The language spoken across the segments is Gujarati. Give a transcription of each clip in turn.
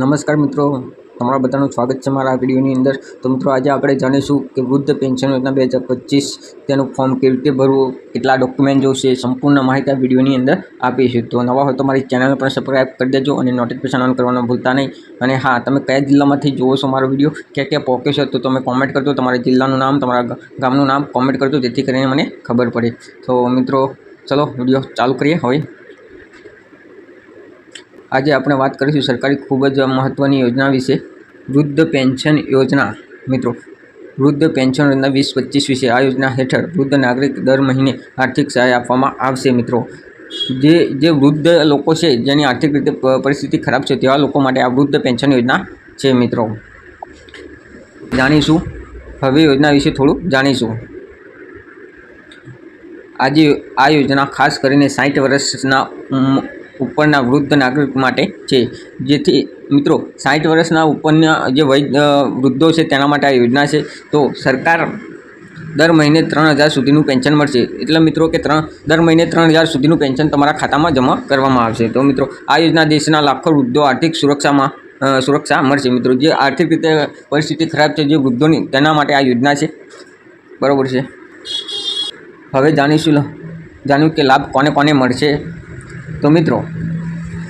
નમસ્કાર મિત્રો, તમારા બધાનું સ્વાગત છે મારા વિડીયોની અંદર. તો મિત્રો, આજે આપણે જાણીશું કે વૃદ્ધ પેન્શન યોજના બે હજાર પચીસ તેનું ફોર્મ કેવી રીતે ભરવું, કેટલા ડોક્યુમેન્ટ જોશે, સંપૂર્ણ માહિતી આ વિડીયોની અંદર આપીશું. તો નવા હોય તો મારી ચેનલ પણ સબસ્ક્રાઈબ કરી દેજો અને નોટિફિકેશન ઓન કરવાનું ભૂલતા નહીં. અને હા, તમે કયા જિલ્લામાંથી જુઓ છો મારો વીડિયો, ક્યાં ક્યાં પોકે છે, તો તમે કોમેન્ટ કરજો. તમારા જિલ્લાનું નામ, તમારા ગામનું નામ કોમેન્ટ કરજો, જેથી કરીને મને ખબર પડે. તો મિત્રો, ચલો વીડિયો ચાલુ કરીએ હવે. આજે આપણે વાત કરીશું સરકારી ખૂબ જ મહત્ત્વની યોજના વિશે, વૃદ્ધ પેન્શન યોજના. મિત્રો, વૃદ્ધ પેન્શન યોજના વીસ પચીસ વિશે આ યોજના હેઠળ વૃદ્ધ નાગરિક દર મહિને આર્થિક સહાય આપવામાં આવશે, મિત્રો. જે જે વૃદ્ધ લોકો છે, જેની આર્થિક રીતે પરિસ્થિતિ ખરાબ છે, તેવા લોકો માટે આ વૃદ્ધ પેન્શન યોજના છે, મિત્રો. જાણીશું. હવે યોજના વિશે થોડું જાણીશું. આજે આ યોજના ખાસ કરીને સાઠ વર્ષના ઉપરના વૃદ્ધ નાગરિક માટે છે. જેથી મિત્રો સાઠ વર્ષના ઉપરના જે વય વૃદ્ધો છે તેના માટે આ યોજના છે. તો સરકાર દર મહિને ત્રણ હજાર સુધીનું પેન્શન મળશે. એટલે મિત્રો કે ત્રણ, દર મહિને ત્રણ હજાર સુધીનું પેન્શન તમારા ખાતામાં જમા કરવામાં આવશે. તો મિત્રો, આ યોજના દેશના લાખો વૃદ્ધો આર્થિક સુરક્ષામાં સુરક્ષા મળશે. મિત્રો, જે આર્થિક રીતે પરિસ્થિતિ ખરાબ છે જે વૃદ્ધોની, તેના માટે આ યોજના છે. બરાબર છે? હવે જાણીશું જાણ્યું કે લાભ કોને કોને મળશે? તો મિત્રો,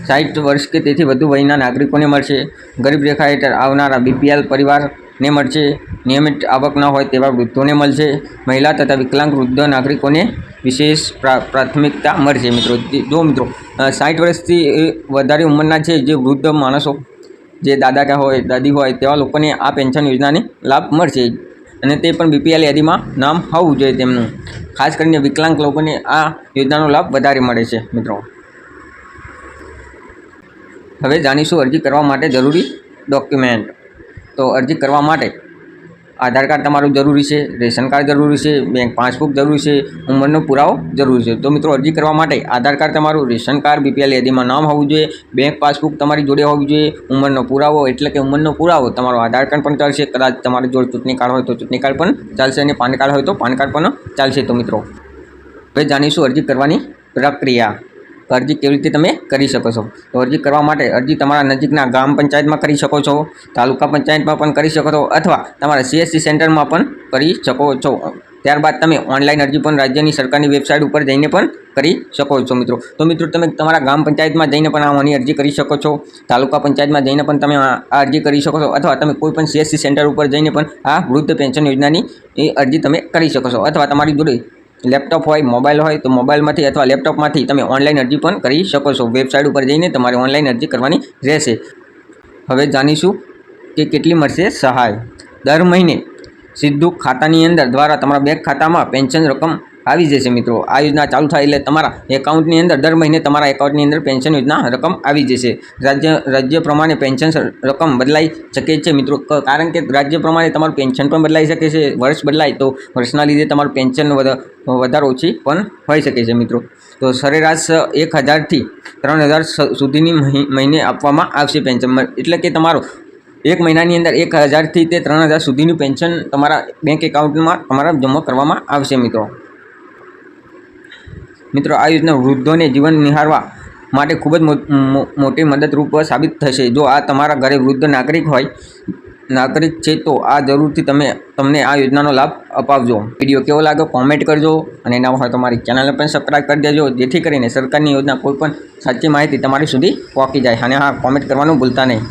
સાઠ વર્ષ કે તેથી વધુ વયના નાગરિકોને મળશે. ગરીબ રેખા હેઠળ આવનારા બીપીએલ પરિવારને મળશે. નિયમિત આવક ન હોય તેવા વૃદ્ધોને મળશે. મહિલા તથા વિકલાંગ વૃદ્ધ નાગરિકોને વિશેષ પ્રા, પ્રાથમિકતા મળશે મિત્રો. જે- મિત્રો સાઠ વર્ષથી વધારે ઉંમરના છે જે વૃદ્ધ માણસો, જે દાદા કે હોય, દાદી હોય તેવા લોકોને આ પેન્શન યોજનાને લાભ મળશે. અને તે પણ બીપીએલ યાદીમાં નામ હોવું જોઈએ તેમનું. ખાસ કરીને વિકલાંગ લોકોને આ યોજનાનો લાભ વધારે મળે છે મિત્રો. હવે જાણીશું અરજી કરવા માટે જરૂરી ડોક્યુમેન્ટ તો અરજી કરવા માટે આધાર કાર્ડ તમારું જરૂરી છે, રેશન કાર્ડ જરૂરી છે બેંક પાસબુક જરૂરી છે, ઉંમરનો પુરાવો જરૂરી છે. તો મિત્રો અરજી કરવા માટે આધાર કાર્ડ તમારું, રેશન કાર્ડ બીપીએલ યાદીમાં નામ હોવું જોઈએ બેંક પાસબુક તમારી જોડે હોવી જોઈએ, ઉંમરનો પુરાવો એટલે કે ઉંમરનો પુરાવો તમારો આધાર કાર્ડ પણ ચાલશે, કદાચ તમારી જોડે ચૂંટણી કાર્ડ હોય તો ચૂંટણી કાર્ડ પણ ચાલશે અને પાન કાર્ડ હોય તો પાન કાર્ડ પણ ચાલશે. તો મિત્રો હવે જાણીશું અરજી કરવાની પ્રક્રિયા. અરજી કેવી રીતે તમે કરી શકો છો? તો અરજી કરવા માટે અરજી તમારા નજીકના ગ્રામ પંચાયતમાં કરી શકો છો, તાલુકા પંચાયતમાં પણ કરી શકો છો, અથવા તમારા સીએસસી સેન્ટરમાં પણ કરી શકો છો. ત્યારબાદ તમે ઓનલાઈન અરજી પણ રાજ્યની સરકારની વેબસાઇટ ઉપર જઈને પણ કરી શકો છો મિત્રો. તો મિત્રો, તમે તમારા ગ્રામ પંચાયતમાં જઈને પણ આની અરજી કરી શકો છો, તાલુકા પંચાયતમાં જઈને પણ તમે આ અરજી કરી શકો છો, અથવા તમે કોઈ પણ સીએસસી સેન્ટર ઉપર જઈને પણ આ વૃદ્ધ પેન્શન યોજનાની એ અરજી તમે કરી શકો છો, અથવા તમારી જોડે લેપટોપ હોય, મોબાઈલ હોય, તો મોબાઈલમાંથી અથવા લેપટોપમાંથી તમે ઓનલાઈન અરજી પણ કરી શકો છો. વેબસાઇટ ઉપર જઈને તમારે ઓનલાઈન અરજી કરવાની રહેશે. હવે જાણીશું કે કેટલી મળશે સહાય. દર મહિને સીધું ખાતાની અંદર દ્વારા તમારા બેંક ખાતામાં પેન્શન રકમ આવી જશે મિત્રો. આ યોજના ચાલુ થાય એટલે તમારા એકાઉન્ટની અંદર દર મહિને તમારા એકાઉન્ટની અંદર પેન્શન યોજના રકમ આવી જશે. રાજ્ય રાજ્ય પ્રમાણે પેન્શન રકમ બદલાઈ શકે છે મિત્રો. કારણ કે રાજ્ય પ્રમાણે તમારું પેન્શન પણ બદલાઈ શકે છે. વર્ષ બદલાય તો વર્ષના લીધે તમારું પેન્શન વધ- વધારે ઓછી પણ હોઈ શકે છે મિત્રો. તો સરેરાશ એક હજારથી ત્રણ હજાર સુધીની મહી- મહિને આપવામાં આવશે પેન્શન. એટલે કે તમારો એક મહિનાની અંદર એક હજારથી તે ત્રણ હજાર સુધીનું પેન્શન તમારા બેંક એકાઉન્ટમાં તમારા જમા કરવામાં આવશે મિત્રો. મિત્રો, આ યોજના વૃદ્ધોને જીવન નિહારવા માટે ખૂબ જ મોટી મદદરૂપ સાબિત થશે. જો આ તમારા ઘરે વૃદ્ધ નાગરિક હોય, નાગરિક છે, તો આ જરૂરથી તમે, તમને આ યોજનાનો લાભ અપાવજો. વીડિયો કેવો લાગ્યો કોમેન્ટ કરજો અને એના હોય તમારી ચેનલને પણ સબસ્ક્રાઈબ કરી દેજો, જેથી કરીને સરકારની યોજના કોઈ પણ સાચી માહિતી તમારી સુધી પહોંચી જાય. અને હા, કોમેન્ટ કરવાનું ભૂલતા નહીં.